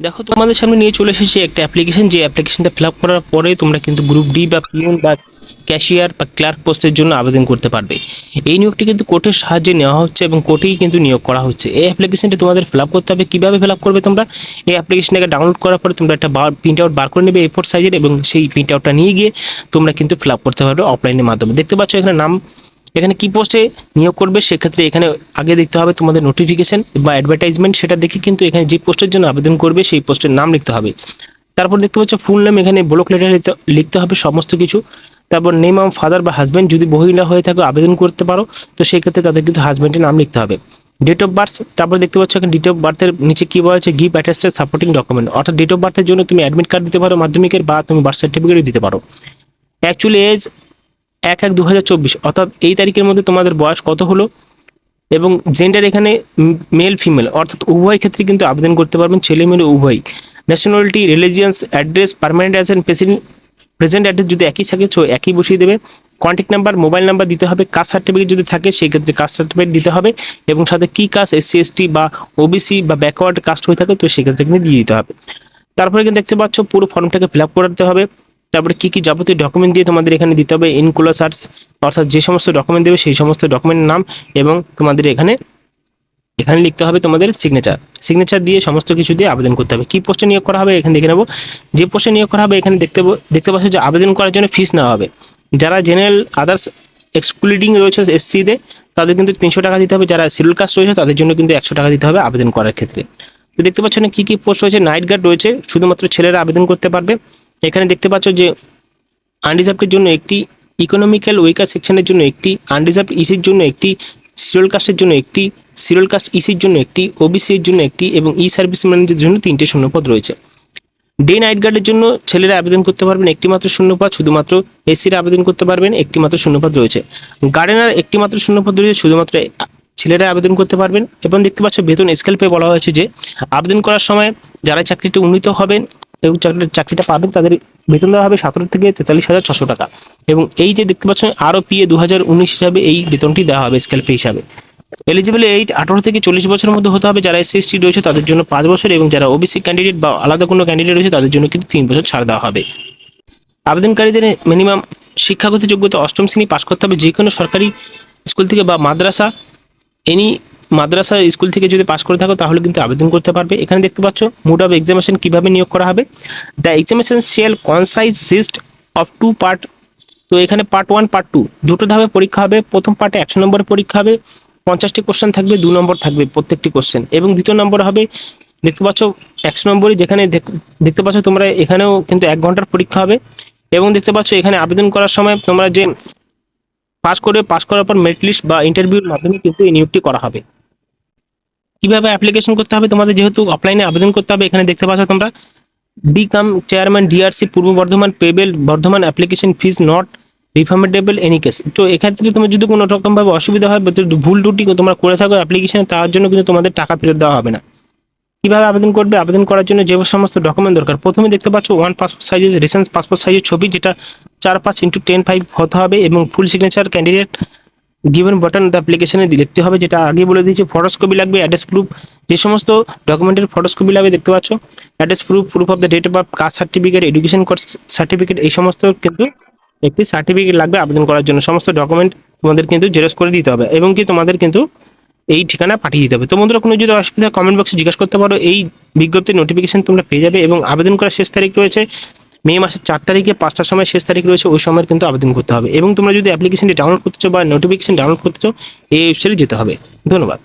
দেখো, তোমাদের সামনে নিয়ে চলে এসেছি একটা অ্যাপ্লিকেশন যে অ্যাপ্লিকেশনটা ফিল আপ করার পরে তোমরা কিন্তু গ্রুপ ডি বা পিওন বা ক্যাশিয়ার বা ক্লার্ক পোস্টের জন্য আবেদন করতে পারবে। এই নিয়োগটি কিন্তু কোর্টের সাহায্যে নেওয়া হচ্ছে এবং কোর্টেই কিন্তু নিয়োগ করা হচ্ছে। এই অ্যাপ্লিকেশনটি তোমাদের ফিল আপ করতে হবে। কীভাবে ফিল আপ করবে তোমরা? এই অ্যাপ্লিকেশনটাকে ডাউনলোড করার পরে তোমরা একটা বার প্রিন্ট আউট বার করে নেবে এ ফোর সাইজের এবং সেই প্রিন্ট আউটটা নিয়ে গিয়ে তোমরা কিন্তু ফিল আপ করতে পারবে অফলাইনের মাধ্যমে। দেখতে পাচ্ছ এখানে নাম এখানে কি পোস্টে নিয়োগ করবে, সেক্ষেত্রে এখানে আগে দেখতে হবে তোমাদের নোটিফিকেশন বা অ্যাডভার্টাইজমেন্ট সেটা দেখে কিন্তু এখানে যে পোস্টের জন্য আবেদন করবে, সেই পোস্টের নাম লিখতে হবে। তারপর দেখতে পাচ্ছ ফুল নেম এখানে ব্লক লেটার লিখতে হবে সমস্ত কিছু। তারপর নেম অফ ফাদার বা হাজব্যান্ড যদি মহিলা হয়ে থাকে, আবেদন করতে পারো, তো সেই ক্ষেত্রে তাদের কিন্তু হাজব্যান্ডের নাম লিখতে হবে। ডেট অফ বার্থ তারপর দেখতে পাচ্ছ এখানে ডেট অফ বার্থের নিচে কি বলা হচ্ছে গিভ অ্যাটাস্টেড সাপোর্টিং ডকুমেন্ট অর্থাৎ ডেট অফ বার্থের জন্য তুমি অ্যাডমিট কার্ড দিতে পারো, মাধ্যমিকের বা তুমি বার্থ সার্টিফিকেটও দিতে পারো। অ্যাকচুয়ালি এজ এক এক দু অর্থাৎ এই তারিখের মধ্যে তোমাদের বয়স কত হলো? এবং জেন্ডার এখানে মেল ফিমেল অর্থাৎ উভয় ক্ষেত্রে কিন্তু আবেদন করতে পারবেন ছেলে মেয়ে উভয় nationality religions address permanent as and president present address যদি একই থাকে তো একই বসিয়ে দেবে। কন্ট্যাক্ট নাম্বার মোবাইল নাম্বার দিতে হবে কাস্ট সার্টিফিকেট যদি থাকে, সেই ক্ষেত্রে কাস্ট সার্টিফিকেট দিতে হবে। এবং সাথে কী কাস্ট এসসি এসটি বা ওবিসি বা ব্যাকওয়ার্ড কাস্ট হয়ে থাকে, তো সেক্ষেত্রে কিন্তু দিয়ে দিতে হবে। তারপরে কিন্তু দেখতে পাচ্ছ, পুরো ফর্মটাকে ফিল আপ করতে হবে। তারপরে কি কি যাবতীয় ডকুমেন্ট দিয়ে তোমাদের এখানে দিতে হবে ইনকুলাসার্স অর্থাৎ যে সমস্ত ডকুমেন্ট দেবে সেই সমস্ত ডকুমেন্টের নাম এবং তোমাদের এখানে এখানে লিখতে হবে তোমাদের সিগনেচার সিগনেচার দিয়ে সমস্ত কিছু দিয়ে আবেদন করতে হবে। কি পোস্টে নিয়োগ করা হবে এখানে দেখে নেব। যে পোস্টে নিয়োগ করা হবে এখানে দেখতে দেখতে পাচ্ছ যে আবেদন করার জন্য ফিস নেওয়া হবে। যারা জেনারেল আদার্স এক্সক্লুডিং রয়েছে এসসিতে তাদের কিন্তু তিনশো টাকা দিতে হবে। যারা শিডিউল কাস্ট রয়েছে, তাদের জন্য কিন্তু একশো টাকা দিতে হবে আবেদন করার ক্ষেত্রে। তো দেখতে পাচ্ছ না কী কী পোস্ট রয়েছে? নাইট গার্ড রয়েছে। শুধুমাত্র ছেলেরা আবেদন করতে পারবে। এখানে দেখতে পাচ্ছ যে আনরিজার্ভের জন্য একটি ইকোনমিক্যাল ওয়েকার সেকশনের জন্য একটি আনরিজার্ভ ইসির জন্য একটি সিরিয়াল কাস্টের জন্য একটি সিরিয়াল কাস্ট ইসির জন্য একটি ওবিসির জন্য একটি এবং ই সার্ভিস ম্যানেজের জন্য তিনটে শূন্যপদ রয়েছে। ডে নাইট গার্ডের জন্য ছেলেরা আবেদন করতে পারবেন একটি মাত্র শূন্যপদ, শুধুমাত্র এসিরা আবেদন করতে পারবেন একটি মাত্র শূন্যপদ রয়েছে। গার্ডেনার একটি মাত্র শূন্যপদ রয়েছে, শুধুমাত্র ছেলেরা আবেদন করতে পারবেন। এবং দেখতে পাচ্ছ, বেতন স্কেল পেয়ে বলা হয়েছে যে, আবেদন করার সময় যারা চাকরিটি উন্নীত হবেন এবং চাকরি, চাকরিটা পাবেন তাদের বেতন দেওয়া হবে সতেরো থেকে তেতাল্লিশ হাজার ছশো টাকা। এবং এই যে দেখতে পাচ্ছেন, আরও পিএ দু হাজার উনিশ হিসাবে এই বেতনটি দেওয়া হবে স্কেল পে হিসাবে। এলিজিবল এইজ আঠারো থেকে চল্লিশ বছরের মধ্যে হতে হবে, যারা এসসি এসটি রয়েছে তাদের জন্য পাঁচ বছর এবং যারা ওবিসি ক্যান্ডিডেট বা আলাদা কোনো ক্যান্ডিডেট রয়েছে তাদের জন্য কিন্তু তিন বছর ছাড় দেওয়া হবে। আবেদনকারীদের মিনিমাম শিক্ষাগত যোগ্যতা অষ্টম শ্রেণি পাশ করতে হবে যে কোনো সরকারি স্কুল থেকে বা মাদ্রাসা এনি মাদ্রাসা স্কুল থেকে যদি পাশ করে থাকো, তাহলে কিন্তু আবেদন করতে পারবে। এখানে দেখতে পাচ্ছ মোড অফ এক্সামিনেশন কীভাবে নিয়োগ করা হবে? The examination shall consist of two part তো এখানে পার্ট ওয়ান পার্ট টু দুটো ধাপে পরীক্ষা হবে। প্রথম পার্টে একশো নম্বরের পরীক্ষা হবে, পঞ্চাশটি কোশ্চেন থাকবে, দু নম্বর থাকবে প্রত্যেকটি কোশ্চেন এবং দ্বিতীয় নম্বর হবে, দেখতে পাচ্ছ, একশো নম্বরই যেখানে দেখ- দেখতে পাচ্ছ, তোমরা এখানেও কিন্তু এক ঘণ্টার পরীক্ষা হবে। এবং দেখতে পাচ্ছ, এখানে আবেদন করার সময় তোমরা যে পাস করে পাস করার পর মেরিট লিস্ট বা ইন্টারভিউর মাধ্যমে কিন্তু এই নিয়োগটি করা হবে। কীভাবে অ্যাপ্লিকেশন করতে হবে? তোমাদের যেহেতু অফলাইনে আবেদন করতে হবে, এখানে দেখতে পাচ্ছ তোমরা D come chairman DRC Purba Bardhaman payable Bardhaman application fees not refundable any case তো এক্ষেত্রে তোমার যদি কোনো রকমভাবে অসুবিধা হয় ভুল ত্রুটি তোমরা করে থাকো অ্যাপ্লিকেশনে তার জন্য কিন্তু তোমাদের টাকা ফেরত দেওয়া হবে না। কীভাবে আবেদন করবে? আবেদন করার জন্য যে সমস্ত ডকুমেন্ট দরকার। প্রথমে দেখতে পাচ্ছ ওয়ান পাসপোর্ট সাইজের রিসেন্স পাসপোর্ট সাইজের ছবি, যেটা চার পাঁচ ইন্টু টেন ফাইভ হতে হবে এবং full signature candidate given button the অ্যাপ্লিকেশনে লিখতে হবে, যেটা আগে বলে দিয়েছি ফটোস কপি লাগবে অ্যাড্রেস প্রুফ যে সমস্ত ডকুমেন্টের ফটোস কপি লাগবে, দেখতে পাচ্ছ? Address proof proof of the date of caste certificate education certificate এই সমস্ত কিন্তু একটি সার্টিফিকেট লাগবে আবেদন করার জন্য। সমস্ত ডকুমেন্ট তোমাদের কিন্তু জেরক্স করে দিতে হবে এবং কি তোমাদের কিন্তু এই ঠিকানা পাঠিয়ে দিতে হবে। তো বন্ধুরা, কোনো যদি অসুবিধা কমেন্ট বক্সে জিজ্ঞাসা করতে পারো। এই বিজ্ঞপ্তির নোটিফিকেশন তোমরা পেয়ে যাবে এবং আবেদন করার শেষ তারিখ রয়েছে মে মাসের চার তারিখে পাঁচটার সময় শেষ তারিখ রয়েছে, ওই সময় কিন্তু আবেদন করতে হবে। এবং তোমরা যদি অ্যাপ্লিকেশনটি ডাউনলোড করতে চাও বা নোটিফিকেশন ডাউনলোড করতে চাও, এই ওয়েবসাইটে যেতে হবে। ধন্যবাদ।